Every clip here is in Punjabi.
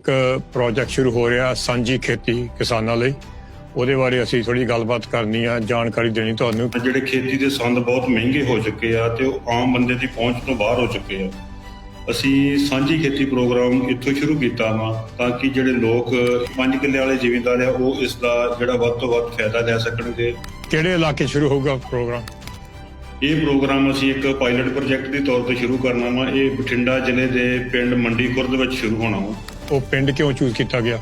ਇੱਕ ਪ੍ਰੋਜੈਕਟ ਸ਼ੁਰੂ ਹੋ ਰਿਹਾ ਸਾਂਝੀ ਖੇਤੀ ਕਿਸਾਨਾਂ ਲਈ। ਉਹਦੇ ਬਾਰੇ ਅਸੀਂ ਥੋੜੀ ਗੱਲਬਾਤ ਕਰਨੀ ਆ ਜਾਣਕਾਰੀ ਦੇਣੀ ਤੁਹਾਨੂੰ। ਜਿਹੜੇ ਖੇਤੀ ਦੇ ਸੰਦ ਬਹੁਤ ਮਹਿੰਗੇ ਹੋ ਚੁੱਕੇ ਆ ਤੇ ਉਹ ਆਮ ਬੰਦੇ ਦੀ ਪਹੁੰਚ ਤੋਂ ਬਾਹਰ ਹੋ ਚੁੱਕੇ ਆ। ਅਸੀਂ ਸਾਂਝੀ ਖੇਤੀ ਪ੍ਰੋਗਰਾਮ ਇੱਥੋਂ ਸ਼ੁਰੂ ਕੀਤਾ ਵਾ ਤਾਂ ਕਿ ਜਿਹੜੇ ਲੋਕ 5 ਕਿੱਲੇ ਵਾਲੇ ਜ਼ਿਮੀਂਦਾਰ ਆ ਉਹ ਇਸ ਦਾ ਜਿਹੜਾ ਵੱਧ ਤੋਂ ਵੱਧ ਫਾਇਦਾ ਲੈ ਸਕਣਗੇ। ਕਿਹੜੇ ਇਲਾਕੇ ਸ਼ੁਰੂ ਹੋਊਗਾ ਪ੍ਰੋਗਰਾਮ? ਇਹ ਪ੍ਰੋਗਰਾਮ ਅਸੀਂ ਇੱਕ ਪਾਇਲਟ ਪ੍ਰੋਜੈਕਟ ਦੇ ਤੌਰ ਤੇ ਸ਼ੁਰੂ ਕਰਨਾ ਵਾ। ਇਹ ਬਠਿੰਡਾ ਜ਼ਿਲ੍ਹੇ ਦੇ ਪਿੰਡ ਮੰਡੀ ਖੁਰਦ ਵਿੱਚ ਸ਼ੁਰੂ ਹੋਣਾ ਵਾ। ਉਹ ਪਿੰਡ ਕਿਉਂ ਚੂਜ਼ ਕੀਤਾ ਗਿਆ?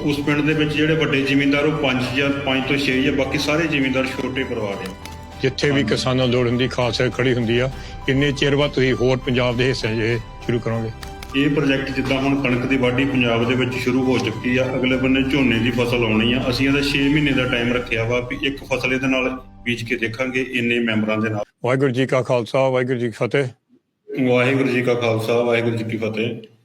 ਉਸ ਪਿੰਡ ਦੇ ਵਿੱਚ ਜਿਹੜੇ ਵੱਡੇ ਜ਼ਿਮੀਂਦਾਰ ਉਹ 5 ਜਾਂ 5 ਤੋਂ 6 ਜਾਂ ਬਾਕੀ ਸਾਰੇ ਜ਼ਿਮੀਂਦਾਰ ਛੋਟੇ ਪਰਿਵਾਰ ਆ ਜਿੱਥੇ ਵੀ ਕਿਸਾਨਾਂ ਲੋੜ ਹੁੰਦੀ ਖਾਸ ਖੜੀ ਹੁੰਦੀ ਆ ਕਿੰਨੇ ਚਿਰ ਬਾਅਦ ਤੁਸੀਂ ਹੋਰ ਪੰਜਾਬ ਦੇ ਹਿੱਸੇ 'ਚ ਸ਼ੁਰੂ ਕਰੋਗੇ? ਇਹ ਪ੍ਰੋਜੈਕਟ ਜਿੱਦਾਂ ਹੁਣ ਕਣਕ ਦੀ ਵਾਢੀ ਪੰਜਾਬ ਦੇ ਵਿੱਚ ਸ਼ੁਰੂ ਹੋ ਚੁੱਕੀ ਆ ਅਗਲੇ ਬੰਨੇ ਝੋਨੇ ਦੀ ਫਸਲ ਆਉਣੀ ਆ ਅਸੀਂ ਇਹਦਾ 6 ਮਹੀਨੇ ਦਾ ਟਾਈਮ ਰੱਖਿਆ ਵਾ ਵੀ ਇੱਕ ਫਸਲ ਇਹਦੇ ਨਾਲ ਬੀਜ ਕੇ ਦੇਖਾਂਗੇ ਇੰਨੇ ਮੈਂਬਰਾਂ ਦੇ ਨਾਲ। ਵਾਹਿਗੁਰੂ ਜੀ ਕਾ ਖਾਲਸਾ ਵਾਹਿਗੁਰੂ ਜੀ ਕੀ ਫਤਿਹ। ਵਾਹਿਗੁਰੂ ਜੀ ਕਾ ਖਾਲਸਾ ਵਾਹਿਗੁਰੂ ਜੀ ਕੀ ਫਤਿਹ।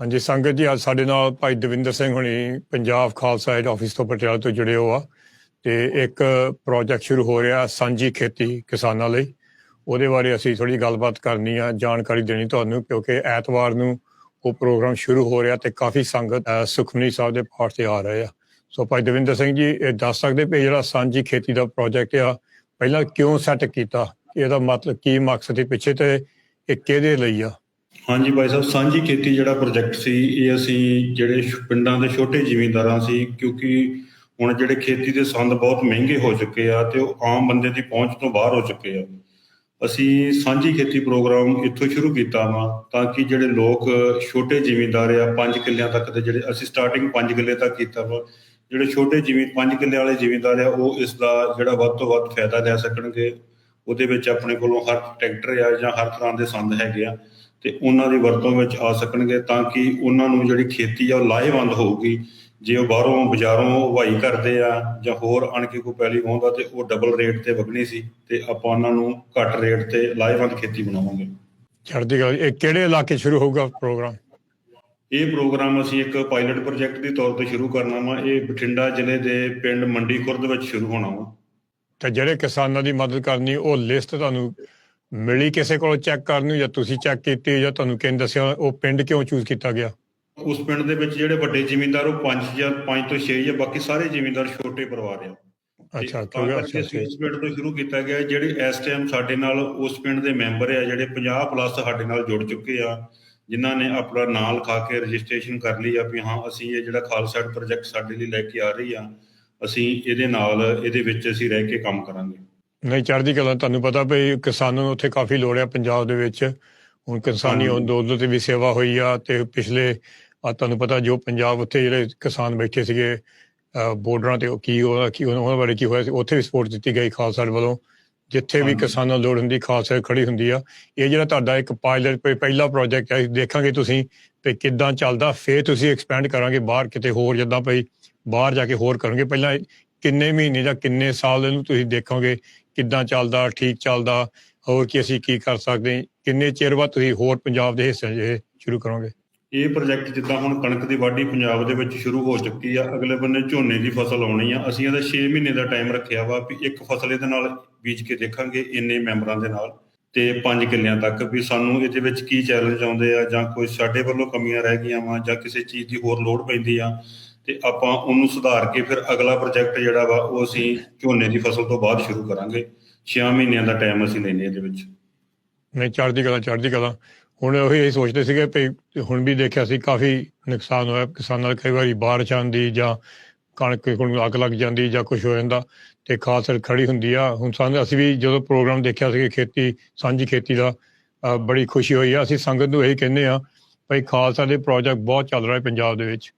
ਹਾਂਜੀ, ਸੰਗਤ ਜੀ, ਅੱਜ ਸਾਡੇ ਨਾਲ ਭਾਈ ਦਵਿੰਦਰ ਸਿੰਘ ਹੁਣੀ ਪੰਜਾਬ ਖਾਲਸਾ ਹੈਡ ਆਫਿਸ ਤੋਂ ਪਟਿਆਲਾ ਤੋਂ ਜੁੜੇ ਹੋ ਆ ਤੇ ਇੱਕ ਪ੍ਰੋਜੈਕਟ ਸ਼ੁਰੂ ਹੋ ਰਿਹਾ ਸਾਂਝੀ ਖੇਤੀ ਕਿਸਾਨਾਂ ਲਈ। ਉਹਦੇ ਬਾਰੇ ਅਸੀਂ ਥੋੜੀ ਗੱਲਬਾਤ ਕਰਨੀ ਆ, ਜਾਣਕਾਰੀ ਦੇਣੀ ਤੁਹਾਨੂੰ, ਕਿਉਂਕਿ ਐਤਵਾਰ ਨੂੰ ਉਹ ਪ੍ਰੋਗਰਾਮ ਸ਼ੁਰੂ ਹੋ ਰਿਹਾ ਤੇ ਕਾਫੀ ਸੰਗਤ ਸੁਖਮਨੀ ਸਾਹਿਬ ਦੇ ਪਾਠ ਤੇ ਆ ਰਹੇ ਆ। ਸੋ ਭਾਈ ਦਵਿੰਦਰ ਸਿੰਘ ਜੀ, ਇਹ ਦੱਸ ਸਕਦੇ ਵੀ ਜਿਹੜਾ ਸਾਂਝੀ ਖੇਤੀ ਦਾ ਪ੍ਰੋਜੈਕਟ ਆ, ਪਹਿਲਾਂ ਕਿਉਂ ਸੈੱਟ ਕੀਤਾ? ਇਹਦਾ ਮਤਲਬ ਕੀ ਮਕਸਦ ਹੈ ਪਿੱਛੇ ਤੇ ਇਹ ਕਿਹਦੇ ਲਈ ਆ? ਹਾਂਜੀ ਭਾਈ ਸਾਹਿਬ, ਸਾਂਝੀ ਖੇਤੀ ਜਿਹੜਾ ਪ੍ਰੋਜੈਕਟ ਸੀ, ਇਹ ਅਸੀਂ ਜਿਹੜੇ ਪਿੰਡਾਂ ਦੇ ਛੋਟੇ ਜ਼ਿਮੀਂਦਾਰਾਂ ਸੀ, ਕਿਉਂਕਿ ਹੁਣ ਜਿਹੜੇ ਖੇਤੀ ਦੇ ਸੰਦ ਬਹੁਤ ਮਹਿੰਗੇ ਹੋ ਚੁੱਕੇ ਆ ਤੇ ਉਹ ਆਮ ਬੰਦੇ ਦੀ ਪਹੁੰਚ ਤੋਂ ਬਾਹਰ ਹੋ ਚੁੱਕੇ ਆ। ਅਸੀਂ ਸਾਂਝੀ ਖੇਤੀ ਪ੍ਰੋਗਰਾਮ ਇੱਥੋਂ ਸ਼ੁਰੂ ਕੀਤਾ ਵਾ ਤਾਂ ਕਿ ਜਿਹੜੇ ਲੋਕ ਛੋਟੇ ਜ਼ਿਮੀਂਦਾਰ ਆ 5 ਕਿੱਲਿਆਂ ਤੱਕ ਦੇ ਜਿਹੜੇ, ਅਸੀਂ ਸਟਾਰਟਿੰਗ 5 ਕਿੱਲੇ ਤੱਕ ਕੀਤਾ ਵਾ। ਜਿਹੜੇ ਛੋਟੇ ਜਿਵੇਂ 5 ਕਿੱਲੇ ਵਾਲੇ ਜ਼ਿਮੀਂਦਾਰ ਆ, ਉਹ ਇਸ ਦਾ ਜਿਹੜਾ ਵੱਧ ਤੋਂ ਵੱਧ ਫਾਇਦਾ ਲੈ ਸਕਣਗੇ। ਉਹਦੇ ਵਿੱਚ ਆਪਣੇ ਕੋਲੋਂ ਹਰ ਟਰੈਕਟਰ ਆ ਜਾਂ ਹਰ ਤਰ੍ਹਾਂ ਦੇ ਸੰਦ ਹੈਗੇ ਆ। ਤੇ ਉਹਨਾਂ ਦੀ ਵਰਤੋਂ ਵਿੱਚ ਆ ਸਕਣਗੇ ਤਾਂ ਕਿ ਉਹਨਾਂ ਨੂੰ ਜਿਹੜੀ ਖੇਤੀ ਆ ਉਹ ਲਾਹੇਵੰਦ ਹੋਊਗੀ। ਜੇ ਉਹ ਬਾਹਰੋਂ ਬਾਜ਼ਾਰੋਂ ਵਾਈ ਕਰਦੇ ਆ ਜਾਂ ਹੋਰ ਅਣ ਕੇ ਕੋਈ ਪੈਲੀ ਵਾਹੁੰਦਾ ਤੇ ਉਹ ਡਬਲ ਰੇਟ ਤੇ ਵਗਣੀ ਸੀ ਤੇ ਆਪਾਂ ਉਹਨਾਂ ਨੂੰ ਘੱਟ ਰੇਟ ਤੇ ਲਾਹੇਵੰਦ ਖੇਤੀ ਬਣਾਵਾਂਗੇ। ਚੜ੍ਹਦੀ ਗੱਲ ਇਹ ਕਿਹੜੇ ਇਲਾਕੇ ਸ਼ੁਰੂ ਹੋਊਗਾ ਪ੍ਰੋਗਰਾਮ? ਇਹ ਪ੍ਰੋਗਰਾਮ ਅਸੀਂ ਇੱਕ ਪਾਇਲਟ ਪ੍ਰੋਜੈਕਟ ਦੇ ਤੌਰ ਤੇ ਸ਼ੁਰੂ ਕਰਨਾ ਵਾ। ਇਹ ਬਠਿੰਡਾ ਜ਼ਿਲ੍ਹੇ ਦੇ ਪਿੰਡ ਮੰਡੀ ਖੁਰਦ ਵਿੱਚ ਸ਼ੁਰੂ ਹੋਣਾ ਵਾ। ਤੇ ਜਿਹੜੇ ਕਿਸਾਨਾਂ ਦੀ ਮਦਦ ਕਰਨੀ ਉਹ ਲਿਸਟ ਤੁਹਾਨੂੰ ਮਿਲੀ ਕਿਸੇ ਕੋਲੋਂ ਚੈੱਕ ਕਰਨੀ ਜਾਂ ਤੁਸੀਂ ਚੈੱਕ ਕੀਤੀ ਜਾਂ ਤੁਹਾਨੂੰ ਕਿਹਨੇ ਦੱਸਿਆ ਉਹ ਪਿੰਡ ਕਿਉਂ ਚੂਜ਼ ਕੀਤਾ ਗਿਆ? ਉਸ ਪਿੰਡ ਦੇ ਵਿੱਚ ਜਿਹੜੇ ਵੱਡੇ ਜ਼ਿਮੀਂਦਾਰ ਉਹ 5 ਜਾਂ 5 ਤੋਂ 6 ਜਾਂ ਬਾਕੀ ਸਾਰੇ ਜ਼ਿਮੀਂਦਾਰ ਛੋਟੇ ਪਰਿਵਾਰ ਆ। ਅੱਛਾ ਕਿਉਂਕਿ ਅੱਛਾ ਅਸੀਂ ਉਸ ਪਿੰਡ ਤੋਂ ਸ਼ੁਰੂ ਕੀਤਾ ਗਿਆ। ਜਿਹੜੇ ਇਸ ਟਾਈਮ ਸਾਡੇ ਨਾਲ ਉਸ ਪਿੰਡ ਦੇ ਮੈਂਬਰ ਆ ਜਿਹੜੇ 50 ਪਲੱਸ ਸਾਡੇ ਨਾਲ ਜੁੜ ਚੁੱਕੇ ਆ ਜਿਨ੍ਹਾਂ ਨੇ ਆਪਣਾ ਨਾਂ ਲਿਖਾ ਕੇ ਰਜਿਸਟ੍ਰੇਸ਼ਨ ਕਰ ਲਈ ਆ ਵੀ ਹਾਂ ਅਸੀਂ ਇਹ ਜਿਹੜਾ ਖਾਲਸਾ ਪ੍ਰੋਜੈਕਟ ਸਾਡੇ ਲਈ ਲੈ ਕੇ ਆ ਰਹੀ ਆ ਅਸੀਂ ਇਹਦੇ ਨਾਲ ਇਹਦੇ ਵਿੱਚ ਅਸੀਂ ਰਹਿ ਕੇ ਕੰਮ ਕਰਾਂਗੇ। ਨਹੀਂ ਚੜ੍ਹਦੀ ਕਲਾ ਤੁਹਾਨੂੰ ਪਤਾ ਵੀ ਕਿਸਾਨਾਂ ਨੂੰ ਉੱਥੇ ਕਾਫੀ ਲੋੜ ਹੈ ਪੰਜਾਬ ਦੇ ਵਿੱਚ ਹੁਣ ਕਿਸਾਨੀ। ਅੰਦੋਲਨ ਤੇ ਵੀ ਸੇਵਾ ਹੋਈ ਆ ਤੇ ਪਿਛਲੇ ਆ ਤੁਹਾਨੂੰ ਪਤਾ ਜੋ ਪੰਜਾਬ ਉੱਥੇ ਜਿਹੜੇ ਕਿਸਾਨ ਬੈਠੇ ਸੀਗੇ ਬਾਰਡਰਾਂ ਤੇ ਕੀ ਹੋਇਆ ਕੀ ਉਹਨਾਂ ਬਾਰੇ ਕੀ ਹੋਇਆ ਸੀ ਉੱਥੇ ਵੀ ਸਪੋਰਟ ਦਿੱਤੀ ਗਈ ਖਾਲਸਾ ਵੱਲੋਂ ਜਿੱਥੇ ਵੀ। ਕਿਸਾਨਾਂ ਨੂੰ ਲੋੜ ਹੁੰਦੀ ਖਾਲਸਾ ਖੜੀ ਹੁੰਦੀ ਆ ਇਹ ਜਿਹੜਾ ਤੁਹਾਡਾ ਇੱਕ ਪਾਇਲਟ ਪਹਿਲਾ ਪ੍ਰੋਜੈਕਟ ਹੈ ਦੇਖਾਂਗੇ ਤੁਸੀਂ ਤੇ ਕਿੱਦਾਂ ਚੱਲਦਾ ਫੇਰ ਤੁਸੀਂ ਐਕਸਪੈਂਡ ਕਰਾਂਗੇ ਬਾਹਰ ਕਿਤੇ ਹੋਰ ਜਿੱਦਾਂ ਭਈ ਬਾਹਰ ਜਾ ਕੇ ਹੋਰ ਕਰਨਗੇ ਪਹਿਲਾਂ ਕਿੰਨੇ ਮਹੀਨੇ ਜਾਂ ਕਿੰਨੇ ਸਾਲ ਇਹਨੂੰ ਤੁਸੀਂ ਦੇਖੋਗੇ ਕਿੱਦਾਂ ਚੱਲਦਾ, ਠੀਕ ਚੱਲਦਾ, ਹੋਰ ਕੀ ਅਸੀਂ ਕੀ ਕਰ ਸਕਦੇ, ਕਿੰਨੇ ਚਿਰ ਬਾਅਦ ਤੁਸੀਂ ਹੋਰ ਪੰਜਾਬ ਦੇ ਹਿੱਸੇ 'ਚ ਇਹ ਸ਼ੁਰੂ ਕਰੋਗੇ? ਇਹ ਪ੍ਰੋਜੈਕਟ ਜਿੱਦਾਂ ਹੁਣ ਕਣਕ ਦੀ ਵਾਢੀ ਪੰਜਾਬ ਦੇ ਵਿੱਚ ਸ਼ੁਰੂ ਹੋ ਚੁੱਕੀ ਆ, ਅਗਲੇ ਬੰਨੇ ਝੋਨੇ ਦੀ ਫਸਲ ਆਉਣੀ ਆ, ਅਸੀਂ ਇਹਦਾ 6 ਮਹੀਨੇ ਦਾ ਟਾਈਮ ਰੱਖਿਆ ਵਾ ਵੀ ਇੱਕ ਫਸਲ ਇਹਦੇ ਨਾਲ ਬੀਜ ਕੇ ਦੇਖਾਂਗੇ ਇੰਨੇ ਮੈਂਬਰਾਂ ਦੇ ਨਾਲ ਤੇ 5 ਕਿੱਲਿਆਂ ਤੱਕ ਵੀ ਸਾਨੂੰ ਇਹਦੇ ਵਿੱਚ ਕੀ ਚੈਲੰਜ ਆਉਂਦੇ ਆ ਜਾਂ ਕੋਈ ਸਾਡੇ ਵੱਲੋਂ ਕਮੀਆਂ ਰਹਿ ਗਈਆਂ ਵਾ ਜਾਂ ਕਿਸੇ ਚੀਜ਼ ਦੀ ਹੋਰ ਲੋੜ ਪੈਂਦੀ ਆ ਤੇ ਆਪਾਂ ਉਹਨੂੰ ਸੁਧਾਰ ਕੇ ਫਿਰ ਅਗਲਾ ਪ੍ਰੋਜੈਕਟ ਜਿਹੜਾ ਵਾ ਉਹ ਅਸੀਂ ਝੋਨੇ ਦੀ ਫਸਲ ਤੋਂ ਬਾਅਦ ਸ਼ੁਰੂ ਕਰਾਂਗੇ। 6 ਮਹੀਨਿਆਂ ਦਾ ਟਾਈਮ ਅਸੀਂ ਲੈਨੇ ਇਹਦੇ ਵਿੱਚ। ਨਹੀਂ, ਚੜ੍ਹਦੀ ਕਲਾ ਚੜ੍ਹਦੀ ਕਲਾ। ਹੁਣ ਉਹੀ ਇਹ ਸੋਚਦੇ ਸੀਗੇ ਵੀ ਹੁਣ ਵੀ ਦੇਖਿਆ ਸੀ ਕਾਫੀ ਨੁਕਸਾਨ ਹੋਇਆ। ਕਿਸਾਨਾਂ ਦਾ ਕਈ ਵਾਰੀ ਬਾਰਿਸ਼ ਆਉਂਦੀ ਜਾਂ ਕਣਕ ਨੂੰ ਅੱਗ ਲੱਗ ਜਾਂਦੀ ਜਾਂ ਕੁਝ ਹੋ ਜਾਂਦਾ ਤੇ ਖਾਸ ਖੜੀ ਹੁੰਦੀ ਆ। ਹੁਣ ਸਾਨੂੰ ਅਸੀਂ ਵੀ ਜਦੋਂ ਪ੍ਰੋਗਰਾਮ ਦੇਖਿਆ ਸੀ ਖੇਤੀ, ਸਾਂਝੀ ਖੇਤੀ ਦਾ ਬੜੀ ਖੁਸ਼ੀ ਹੋਈ ਆ। ਅਸੀਂ ਸੰਗਤ ਨੂੰ ਇਹ ਕਹਿੰਦੇ ਆ ਭਈ ਖਾਲਸਾ ਦੇ ਪ੍ਰੋਜੈਕਟ ਬਹੁਤ ਚੱਲ ਰਿਹਾ ਪੰਜਾਬ ਦੇ ਵਿੱਚ।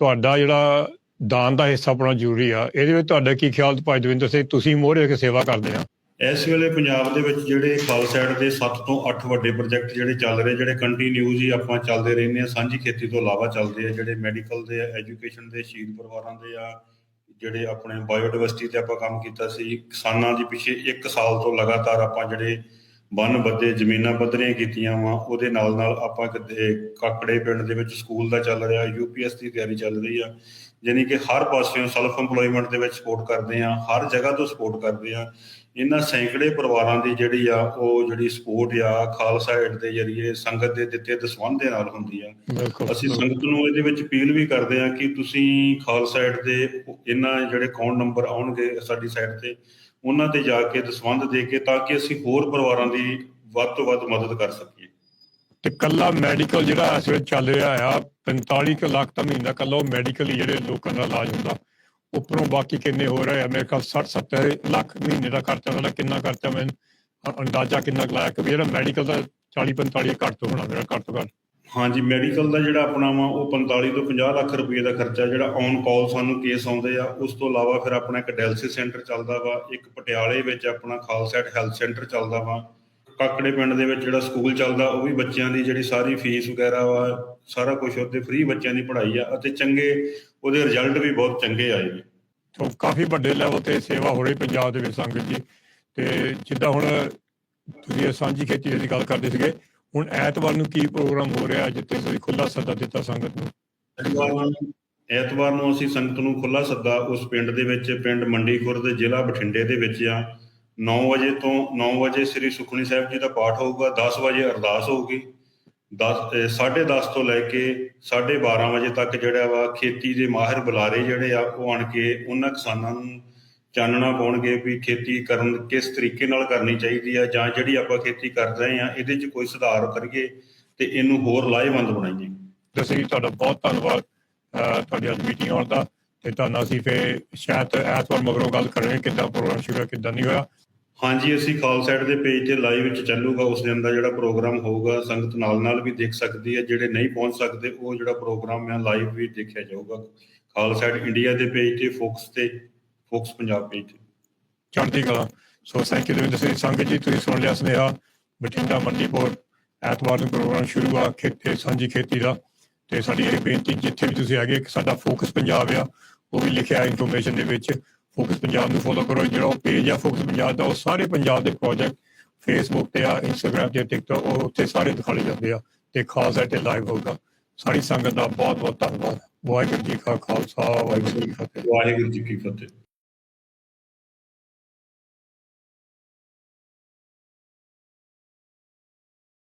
ਤੁਹਾਡਾ ਜਿਹੜਾ ਦਾਨ ਦਾ ਹਿੱਸਾ ਪਾਉਣਾ ਜ਼ਰੂਰੀ ਆ, ਇਹਦੇ ਵਿੱਚ ਤੁਹਾਡਾ ਕੀ ਖਿਆਲ ਭਾਈ ਦਵਿੰਦਰ ਸਿੰਘ? ਤੁਸੀਂ ਮੋਹਰੇ ਕੇ ਸੇਵਾ ਕਰਦੇ ਆ। ਇਸ ਵੇਲੇ ਪੰਜਾਬ ਦੇ ਵਿੱਚ ਜਿਹੜੇ ਖਾਲਸਾ ਦੇ 7 ਤੋਂ 8 ਵੱਡੇ ਪ੍ਰੋਜੈਕਟ ਜਿਹੜੇ ਚੱਲ ਰਹੇ, ਜਿਹੜੇ ਕੰਟੀਨਿਊਸ ਹੀ ਆਪਾਂ ਚੱਲਦੇ ਰਹਿੰਦੇ ਆ, ਸਾਂਝੀ ਖੇਤੀ ਤੋਂ ਇਲਾਵਾ ਚੱਲਦੇ ਆ, ਜਿਹੜੇ ਮੈਡੀਕਲ ਦੇ ਆ ਐਜੂਕੇਸ਼ਨ ਦੇ, ਸ਼ਹੀਦ ਪਰਿਵਾਰਾਂ ਦੇ ਆ, ਜਿਹੜੇ ਆਪਣੇ ਬਾਇਓਡਾਇਵਰਸਿਟੀ ਤੇ ਆਪਾਂ ਕੰਮ ਕੀਤਾ ਸੀ, ਕਿਸਾਨਾਂ ਦੀ ਪਿੱਛੇ 1 ਸਾਲ ਤੋਂ ਲਗਾਤਾਰ ਆਪਾਂ ਜਿਹੜੇ ਬੰਨ ਬੱਦੇ ਜ਼ਮੀਨਾਂ ਪੱਧਰੀਆਂ ਕੀਤੀਆਂ ਵਾ ਉਹਦੇ ਨਾਲ ਨਾਲ ਆਪਾਂ ਕਿਤੇ ਕਾਕੜੇ ਪਿੰਡ ਦੇ ਵਿੱਚ ਸਕੂਲ ਦਾ ਚੱਲ ਰਿਹਾ ਯੂਪੀਐਸ ਦੀ ਤਿਆਰੀ ਚੱਲ ਰਹੀ ਆ। ਯਾਨੀ ਕਿ ਹਰ ਪਾਸਿਓਂ ਸੈਲਫ ਏਮਪਲੋਇਮੈਂਟ ਦੇ ਵਿੱਚ ਸਪੋਰਟ ਕਰਦੇ ਆ ਹਰ ਜਗ੍ਹਾ ਤੋਂ ਸਪੋਰਟ ਕਰਦੇ ਆ। ਇਹਨਾਂ ਸੈਂਕੜੇ ਪਰਿਵਾਰਾਂ ਦੀ ਜਿਹੜੀ ਆ ਉਹ ਜਿਹੜੀ ਸਪੋਰਟ ਆ ਖਾਲਸਾ ਏਡ ਦੇ ਜਰੀਏ ਸੰਗਤ ਦੇ ਦਿੱਤੇ ਦਸਵੰਧ ਦੇ ਨਾਲ ਹੁੰਦੀ ਆ। ਅਸੀਂ ਸੰਗਤ ਨੂੰ ਇਹਦੇ ਵਿੱਚ ਅਪੀਲ ਵੀ ਕਰਦੇ ਹਾਂ ਕਿ ਤੁਸੀਂ ਖਾਲਸਾ ਏਡ ਦੇ ਇਹਨਾਂ ਜਿਹੜੇ ਅਕਾਊਂਟ ਨੰਬਰ ਆਉਣਗੇ ਸਾਡੀ ਸਾਈਟ ਤੇ ਉਹਨਾਂ ਤੇ ਜਾ ਕੇ ਦਸਵੰਧ ਦੇ ਕੇ ਤਾਂ ਕਿ ਅਸੀਂ ਹੋਰ ਪਰਿਵਾਰਾਂ ਦੀ ਵੱਧ ਤੋਂ ਵੱਧ ਮਦਦ ਕਰ ਸਕੀਏ। ਤੇ ਕੱਲਾ ਮੈਡੀਕਲ ਜਿਹੜਾ ਇਸ ਵੇਲੇ ਚੱਲ ਰਿਹਾ ਆ 45 ਕੁ ਲੱਖ ਦਾ ਮਹੀਨਾ ਕੱਲਾ ਉਹ ਮੈਡੀਕਲ ਹੀ ਜਿਹੜੇ ਲੋਕਾਂ ਦਾ ਇਲਾਜ ਹੁੰਦਾ। ਉੱਪਰੋਂ ਬਾਕੀ ਕਿੰਨੇ ਹੋ ਰਹੇ ਆ, ਮੇਰੇ ਖਿਆਲ 60 70 ਲੱਖ ਮਹੀਨੇ ਦਾ ਖਰਚਾ ਹੁੰਦਾ, ਕਿੰਨਾ ਖਰਚਾ ਮੈਂ ਅੰਦਾਜ਼ਾ ਕਿੰਨਾ ਕੁ ਲਾਇਆ ਕਿ ਜਿਹੜਾ ਮੈਡੀਕਲ ਦਾ 40 45 ਘੱਟ ਤੋਂ ਹੋਣਾ, ਮੇਰਾ ਘੱਟ ਤੋਂ ਘੱਟ। ਹਾਂਜੀ ਮੈਡੀਕਲ ਦਾ ਜਿਹੜਾ ਆਪਣਾ ਵਾ, ਉਹ 45 ਤੋਂ 50 ਲੱਖ ਰੁਪਏ ਦਾ ਖਰਚਾ ਜਿਹੜਾ ਔਨ ਕਾਲ ਸਾਨੂੰ ਕੇਸ ਆਉਂਦੇ ਆ। ਉਸ ਤੋਂ ਇਲਾਵਾ ਫਿਰ ਆਪਣਾ ਇੱਕ ਡਾਇਲਸਿਸ ਸੈਂਟਰ ਚੱਲਦਾ ਵਾ, ਇੱਕ ਪਟਿਆਲੇ ਵਿੱਚ ਆਪਣਾ ਖਾਲਸੈਟ ਹੈਲਥ ਸੈਂਟਰ ਚੱਲਦਾ ਵਾ। ਕਾਕੜੇ ਪਿੰਡ ਦੇ ਵਿੱਚ ਜਿਹੜਾ ਸਕੂਲ ਚੱਲਦਾ, ਉਹ ਵੀ ਬੱਚਿਆਂ ਦੀ ਜਿਹੜੀ ਸਾਰੀ ਫੀਸ ਵਗੈਰਾ ਵਾ, ਸਾਰਾ ਕੁਝ ਉਹਦੇ ਫ੍ਰੀ ਬੱਚਿਆਂ ਦੀ ਪੜ੍ਹਾਈ ਆ ਅਤੇ ਚੰਗੇ ਉਹਦੇ ਰਿਜ਼ਲਟ ਵੀ ਬਹੁਤ ਚੰਗੇ ਆਏ ਨੇ। ਤੋਂ ਕਾਫੀ ਵੱਡੇ ਲੈਵਲ ਤੇ ਸੇਵਾ ਹੋ ਰਹੀ ਪੰਜਾਬ ਦੇ ਵਿੱਚ ਸੰਗਤ ਜੀ। ਤੇ ਜਿੱਦਾਂ ਹੁਣ ਤੁਸੀਂ ਸਾਂਝੀ ਖੇਤੀ ਦੀ ਗੱਲ ਕਰਦੇ ਸੀਗੇ ਹੁਣ ਐਤਵਾਰ ਨੂੰ ਕੀ ਪ੍ਰੋਗਰਾਮ ਹੋ ਰਿਹਾ ਜਿੱਥੇ ਤੁਸੀਂ ਖੁੱਲਾ ਸੱਦਾ ਦਿੱਤਾ ਸੰਗਤ ਨੂੰ? ਐਤਵਾਰ ਨੂੰ ਅਸੀਂ ਸੰਗਤ ਨੂੰ ਖੁੱਲਾ ਸੱਦਾ ਉਸ ਪਿੰਡ ਦੇ ਵਿੱਚ, ਪਿੰਡ ਮੰਡੀ ਦੇ ਜ਼ਿਲ੍ਹਾ ਬਠਿੰਡੇ ਦੇ ਵਿੱਚ ਆ। 9 ਵਜੇ ਤੋਂ 9 ਵਜੇ ਸ੍ਰੀ ਸੁਖਮਨੀ ਸਾਹਿਬ ਜੀ ਦਾ ਪਾਠ ਹੋਊਗਾ 10 ਵਜੇ ਅਰਦਾਸ ਹੋਊਗੀ। 10 10:30 ਤੋਂ ਲੈ ਕੇ 12:30 ਵਜੇ ਤੱਕ ਜਿਹੜਾ ਵਾ ਖੇਤੀ ਦੇ ਮਾਹਿਰ ਬੁਲਾਰੇ ਜਿਹੜੇ ਆ, ਉਹ ਆਣ ਕੇ ਉਹਨਾਂ ਕਿਸਾਨਾਂ ਨੂੰ ਚਾਨਣਾ ਪਾਉਣਗੇ ਵੀ ਖੇਤੀ ਕਰਨ ਕਿਸ ਤਰੀਕੇ ਨਾਲ ਕਰਨੀ ਚਾਹੀਦੀ ਆ ਜਾਂ ਜਿਹੜੀ ਆਪਾਂ ਖੇਤੀ ਕਰ ਰਹੇ ਆ ਇਹਦੇ 'ਚ ਕੋਈ ਸੁਧਾਰ ਕਰੀਏ ਤੇ ਇਹਨੂੰ ਹੋਰ ਲਾਹੇਵੰਦ ਬਣਾਈਏ। ਤੁਸੀਂ ਤੁਹਾਡਾ ਬਹੁਤ ਧੰਨਵਾਦ ਤੁਹਾਡੀ ਅੱਜ ਮੀਟਿੰਗ ਆਉਣ ਦਾ ਤੇ ਤੁਹਾਨੂੰ ਅਸੀਂ ਫੇ ਸ਼ਾਇਦ ਐਤਵਾਰ ਮਗਰੋਂ ਗੱਲ ਕਰਾਂਗੇ ਕਿੱਦਾਂ ਪ੍ਰੋਗਰਾਮ ਸ਼ੁਰੂ ਕਿੱਦਾਂ ਨਹੀਂ ਹੋਇਆ। ਹਾਂਜੀ ਅਸੀਂ ਖਾਲਸੈਟ ਦੇ ਪੇਜ ਤੇ ਲਾਈਵ ਵਿੱਚ ਚੱਲੂਗਾ ਉਸ ਦਿਨ ਦਾ ਜਿਹੜਾ ਪ੍ਰੋਗਰਾਮ ਹੋਊਗਾ ਸੰਗਤ ਨਾਲ ਨਾਲ ਵੀ ਦੇਖ ਸਕਦੀ ਹੈ ਜਿਹੜੇ ਨਹੀਂ ਪਹੁੰਚ ਸਕਦੇ ਉਹ ਜਿਹੜਾ ਪ੍ਰੋਗਰਾਮ ਹੈ ਲਾਈਵ ਵੀ ਦੇਖਿਆ ਜਾਊਗਾ। ਖਾਲਸੈਟ ਇੰਡੀਆ ਦੇ ਪੇਜ ਤੇ ਫੋਕਸ ਤੇ ਫੋਕਸ ਪੰਜਾਬ ਪੇਜ ਤੇ ਚੜ੍ਹਦੀ ਕਲਾ। So thank you Davinder Singh. ਸੰਗਤ ਜੀ ਤੁਸੀਂ ਸੁਣ ਲਿਆ ਸੁਨੇਹਾ। ਬਠਿੰਡਾ ਮੰਡੀਪੁਰ ਐਤਵਾਰ ਨੂੰ ਪ੍ਰੋਗਰਾਮ ਸ਼ੁਰੂ ਆ ਖੇਤੀ ਸਾਂਝੀ ਖੇਤੀ ਦਾ। ਤੇ ਸਾਡੀ ਇਹ ਬੇਨਤੀ ਜਿੱਥੇ ਵੀ ਤੁਸੀਂ ਕਿ ਸਾਡਾ ਫੋਕਸ ਪੰਜਾਬ ਆ ਉਹ ਵੀ ਲਿਖਿਆ ਇਨਫੋਰਮੇਸ਼ਨ ਦੇ ਵਿੱਚ। ਫੋਕਸ ਪੰਜਾਬ ਨੂੰ ਫੋਲੋ ਕਰੋ। ਜਿਹੜਾ ਪੇਜ ਆ ਫੋਕਸ ਪੰਜਾਬ ਦਾ ਉਹ ਸਾਰੇ ਪੰਜਾਬ ਦੇ ਪ੍ਰੋਜੈਕਟ ਫੇਸਬੁੱਕ ਤੇ ਆ ਇੰਸਟਾਗ੍ਰam ਤੇ ਟਿਕਟੋਕ ਉਹ ਉੱਥੇ ਸਾਰੇ ਦਿਖਾਏ ਜਾਂਦੇ ਆ। ਤੇ ਖਾਲਸਾ ਤੇ ਲਾਈਵ ਹੋਊਗਾ। ਸਾਰੀ ਸੰਗਤ ਦਾ ਬਹੁਤ ਬਹੁਤ ਧੰਨਵਾਦ। ਵਾਹਿਗੁਰੂ ਜੀ ਕਾ ਖਾਲਸਾ ਵਾਹਿਗੁਰੂ ਜੀ ਕੀ ਫਤਿਹ। ਵਾਹਿਗੁਰੂ ਜੀ ਕੀ ਫਤਿਹ।